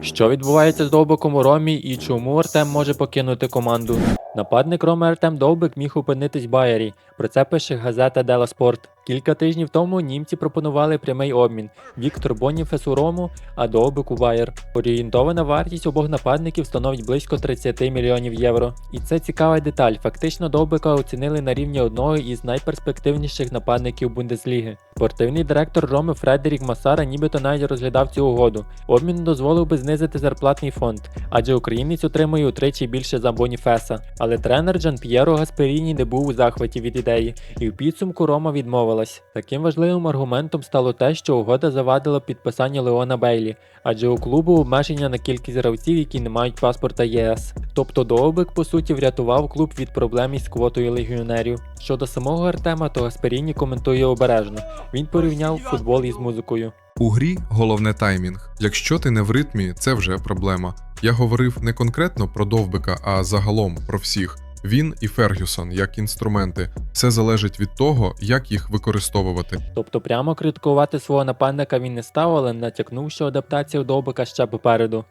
Що відбувається з Довбиком у Ромі і чому Артем може покинути команду? Нападник Роми Артем Довбик міг опинитись в Байері. Про це пише газета Дела Спорт. Кілька тижнів тому німці пропонували прямий обмін. Віктор Боніфес у Рому, а Довбик у Байер. Орієнтована вартість обох нападників становить близько 30 мільйонів євро. І це цікава деталь. Фактично Довбика оцінили на рівні одного із найперспективніших нападників Бундесліги. Спортивний директор Роми Фредерік Масара нібито навіть розглядав цю угоду. Обмін дозволив би знизити зарплатний фонд, адже українець отримує утричі більше за Боніфеса. Але тренер Джан П'єро Гасперіні не був у захваті від ідеї, і в підсумку Рома відмовилась. Таким важливим аргументом стало те, що угода завадила підписанню Леона Бейлі, адже у клубу обмеження на кількість гравців, які не мають паспорта ЄС. Тобто Довбик, по суті, врятував клуб від проблем із квотою легіонерів. Щодо самого Артема, то Гасперіні коментує обережно. Він порівняв футбол із музикою. У грі головне таймінг. Якщо ти не в ритмі, це вже проблема. Я говорив не конкретно про Довбика, а загалом про всіх. Він і Фергюсон як інструменти. Все залежить від того, як їх використовувати. Тобто прямо критикувати свого нападника він не став, але натякнув, що адаптація Довбика ще попереду.